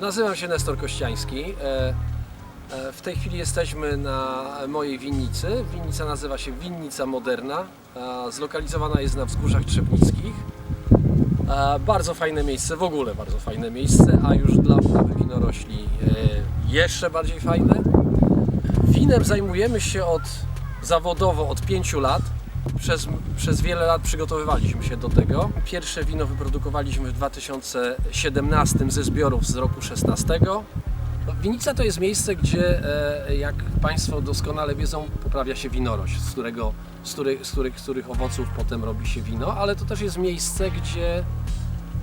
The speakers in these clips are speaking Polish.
Nazywam się Nestor Kościański. E, e, W tej chwili jesteśmy na mojej winnicy. Winnica nazywa się Winnica Moderna. Zlokalizowana jest na wzgórzach Trzebnickich. E, Bardzo fajne miejsce, w ogóle bardzo fajne miejsce, a już dla uprawy winorośli jeszcze bardziej fajne. Winem zajmujemy się od zawodowo od 5 lat. Przez, przez wiele lat przygotowywaliśmy się do tego. Pierwsze wino wyprodukowaliśmy w 2017 ze zbiorów z roku 16. Winica to jest miejsce, gdzie, e, jak Państwo doskonale wiedzą, poprawia się winorość, z, którego, z, których, z, których, z których owoców potem robi się wino, ale to też jest miejsce, gdzie,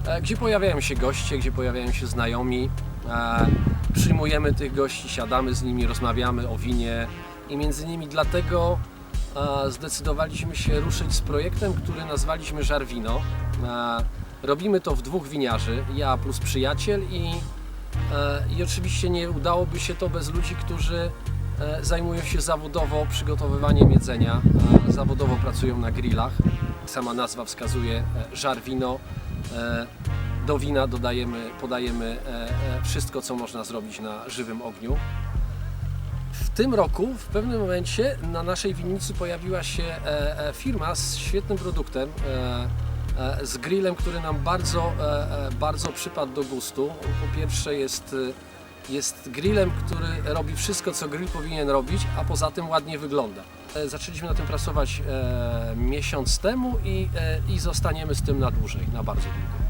e, gdzie pojawiają się goście, gdzie pojawiają się znajomi. E, Przyjmujemy tych gości, siadamy z nimi, rozmawiamy o winie i między innymi dlatego zdecydowaliśmy się ruszyć z projektem, który nazwaliśmy Żar Wino. E, Robimy to w dwóch winiarzy, ja plus przyjaciel i, e, i oczywiście nie udałoby się to bez ludzi, którzy e, zajmują się zawodowo przygotowywaniem jedzenia, zawodowo pracują na grillach. Sama nazwa wskazuje e, Żar Wino. E, Do wina dodajemy, podajemy wszystko, co można zrobić na żywym ogniu. Tym roku, w pewnym momencie, na naszej winnicy pojawiła się e, e, firma z świetnym produktem, e, z grillem, który nam bardzo, bardzo przypadł do gustu. Po pierwsze jest, jest grillem, który robi wszystko, co grill powinien robić, a poza tym ładnie wygląda. Zaczęliśmy na tym pracować miesiąc temu i, i zostaniemy z tym na dłużej, na bardzo długo.